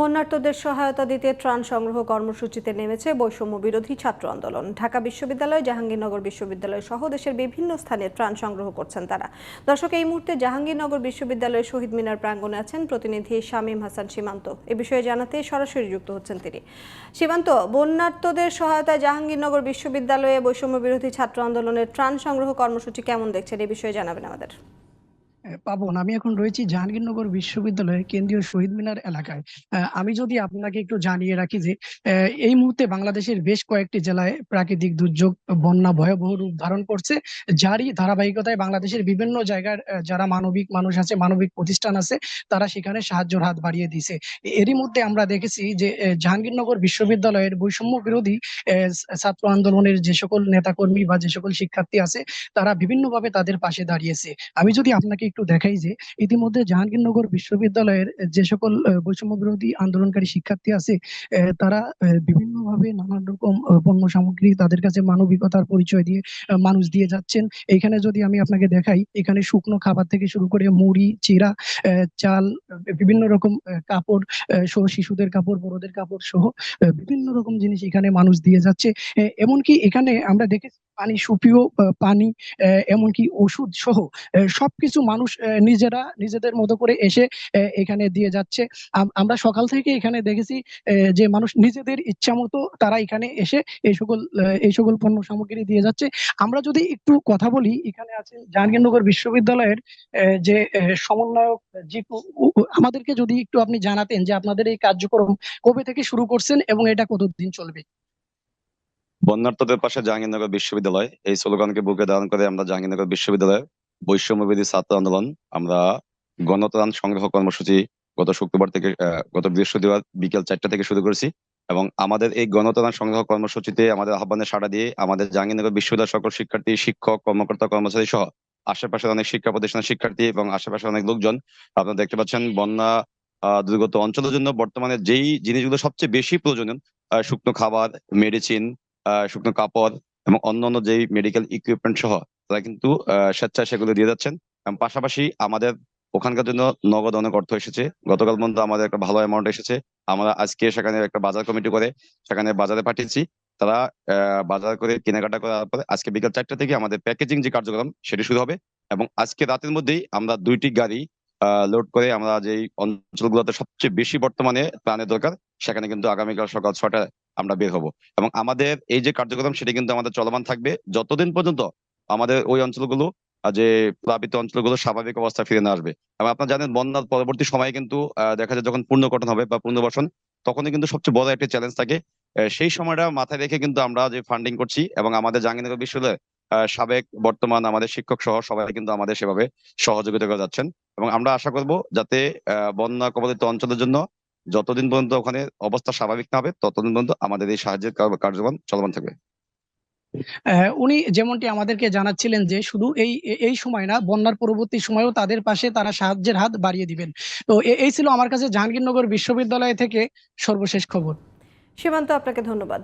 বন্যার্তদের সহায়তা দিতে ত্রাণ সংগ্রহ কর্মসূচিতে নেমেছে বৈষম্য বিরোধী ছাত্র আন্দোলন। ঢাকা বিশ্ববিদ্যালয়, জাহাঙ্গীরনগর বিশ্ববিদ্যালয় সহ দেশের বিভিন্ন স্থানে ত্রাণ সংগ্রহ করছেন তারা। দর্শক, এই মুহূর্তে জাহাঙ্গীরনগর বিশ্ববিদ্যালয়ের শহীদ মিনার প্রাঙ্গণে আছেন প্রতিনিধি শামীম হাসান সীমান্ত। এ বিষয়ে জানাতে সরাসরি যুক্ত হচ্ছেন তিনি। সীমান্ত বন্যার্তদের সহায়তায় জাহাঙ্গীরনগর বিশ্ববিদ্যালয়ে বৈষম্য বিরোধী ছাত্র আন্দোলনের ত্রাণ সংগ্রহ কর্মসূচি কেমন দেখছেন? এ বিষয়ে জানাবেন আমাদের। পাবন আমি এখন রয়েছি জাহাঙ্গীরনগর বিশ্ববিদ্যালয়ের কেন্দ্রীয় শহীদ মিনার এলাকায়। আমি যদি আপনাকে একটু জানিয়ে রাখি যে এই মুহূর্তে বাংলাদেশের বেশ কয়েকটি জেলায় প্রাকৃতিক দুর্যোগ, বন্যা, ভয়াবহ রূপ ধারণ করছে। যারই ধারাবাহিকতায় বাংলাদেশের বিভিন্ন জায়গার যারা মানবিক মানুষ আছে, মানবিক প্রতিষ্ঠান আছে, তারা সেখানে সাহায্যের হাত বাড়িয়ে দিয়েছে। এরই মধ্যে আমরা দেখেছি যে জাহাঙ্গীরনগর বিশ্ববিদ্যালয়ের বৈষম্য বিরোধী ছাত্র আন্দোলনের যে সকল নেতাকর্মী বা যে সকল শিক্ষার্থী আছে, তারা বিভিন্নভাবে তাদের পাশে দাঁড়িয়েছে। আমি যদি আপনাকে একটু দেখাই যে ইতিমধ্যে জাহাঙ্গীরনগর বিশ্ববিদ্যালয়ের যে সকল বৈষম্য বিরোধী আন্দোলনকারী শিক্ষার্থী আছে তারা বিভিন্নভাবে নানান রকম পণ্য সামগ্রী তাদের কাছে মানবিকতার পরিচয় দিয়ে মানুষ দিয়ে যাচ্ছেন। এখানে যদি আমি আপনাকে দেখাই, এখানে শুকনো খাবার থেকে শুরু করে মুড়ি, চিরা চাল বিভিন্ন রকম কাপড় সহ শিশুদের কাপড়, বড়দের কাপড় সহ বিভিন্ন রকম জিনিস এখানে মানুষ দিয়ে যাচ্ছে। এমনকি এখানে আমরা দেখেছি পানি সুপিও পানি এমনকি ওষুধ সহ সবকিছু মানুষ নিজেরা, নিজেদের মতো করে এসে এখানে দিয়ে যাচ্ছে। আমরা সকাল থেকে এখানে দেখেছি যে মানুষ নিজেদের ইচ্ছা মতো তারা এখানে এসে এই সকল এই সকল পণ্য সামগ্রী দিয়ে যাচ্ছে। আমরা যদি একটু কথা বলি, এখানে আছেন জাহাঙ্গীরনগর বিশ্ববিদ্যালয়ের যে সমন্বয়ক উ- আমাদেরকে যদি একটু আপনি জানাতেন যে আপনাদের এই কার্যক্রম কবে থেকে শুরু করছেন এবং এটা কতদিন চলবে? বন্যার্থদের পাশে জাহাঙ্গীরনগর বিশ্ববিদ্যালয়। এই স্লোগানকে বুকে ধারণ করে আমরা জাহাঙ্গীরনগর বিশ্ববিদ্যালয়ের বৈষম্যবিধি ছাত্র আন্দোলন, আমরা গণত্রাণ সংগ্রহ কর্মসূচি গত শুক্রবার থেকে গত বৃহস্পতিবার বিকেল চারটা থেকে শুরু করেছি এবং আমাদের এই গণত্রাণ সংগ্রহ কর্মসূচিতে আমাদের আহ্বানে সাড়া দিয়ে আমাদের জাহাঙ্গীরনগর বিশ্ববিদ্যালয়ের সকল শিক্ষার্থী, শিক্ষক, কর্মকর্তা, কর্মচারী সহ আশেপাশের অনেক শিক্ষা প্রতিষ্ঠানের শিক্ষার্থী এবং আশেপাশের অনেক লোকজন আপনারা দেখতে পাচ্ছেন বন্যা দুর্গত অঞ্চলের জন্য বর্তমানে যেই জিনিসগুলো সবচেয়ে বেশি প্রয়োজনীয় শুকনো খাবার, মেডিসিন শুকনো কাপড় এবং অন্যান্য যেই মেডিকেল ইকুইপমেন্ট সহ তারা কিন্তু স্বেচ্ছায় সেগুলো দিয়ে যাচ্ছেন। এবং পাশাপাশি আমাদের ওখানকার জন্য নগদ অনেক অর্থ এসেছে। গতকাল পর্যন্ত আমাদের একটা ভালো অ্যামাউন্ট এসেছে। আমরা আজকে সেখানে একটা বাজার কমিটি করে সেখানে বাজারে পাঠিয়েছি। তারা বাজার করে কেনাকাটা করার পরে আজকে বিকাল চারটা থেকে আমাদের প্যাকেজিং যে কার্যক্রম, সেটি শুরু হবে। এবং আজকে রাতের মধ্যেই আমরা দুইটি গাড়ি লোড করে আমরা যেই অঞ্চলগুলোতে সবচেয়ে বেশি বর্তমানে প্রাণের দরকার, সেখানে কিন্তু আগামীকাল সকাল ছটায় আমরা বের হব। এবং আমাদের এই যে কার্যক্রম সেটা কিন্তু আমাদের চলমান থাকবে। যতদিন পর্যন্ত আমাদের ওই অঞ্চলগুলো যে প্লাবিত অঞ্চলগুলো স্বাভাবিক অবস্থা ফিরে না আসবে। এবং আপনারা জানেন বন্যার পরবর্তী সময়ে কিন্তু দেখা যায় যখন পুনর্গঠন হবে বা পুনর্বাসন তখনই কিন্তু সবচেয়ে বড় একটা চ্যালেঞ্জ থাকে। সেই সময়টা মাথায় রেখে কিন্তু আমরা যে ফান্ডিং করছি এবং আমাদের জাহাঙ্গীরনগর বিশ্ববিদ্যালয়ের আহ, সাবেক বর্তমান আমাদের শিক্ষক সহ সবাই কিন্তু আমাদের সেভাবে সহযোগিতা করে যাচ্ছেন। এবং আমরা আশা করব যাতে বন্যা কবলিত অঞ্চলের জন্য যতদিন পর্যন্ত ওখানে অবস্থা স্বাভাবিক না হবে ততদিন পর্যন্ত আমাদের এই সাহায্যের কার্যক্রম চলমান থাকবে। উনি যেমনটি আমাদেরকে জানাচ্ছিলেন যে শুধু এই এই সময় না বন্যার পরবর্তী সময়ও তাদের পাশে তারা সাহায্যের হাত বাড়িয়ে দিবেন। তো এই ছিল আমার কাছে জাহাঙ্গীরনগর বিশ্ববিদ্যালয় থেকে সর্বশেষ খবর। সীমান্ত আপনাকে ধন্যবাদ।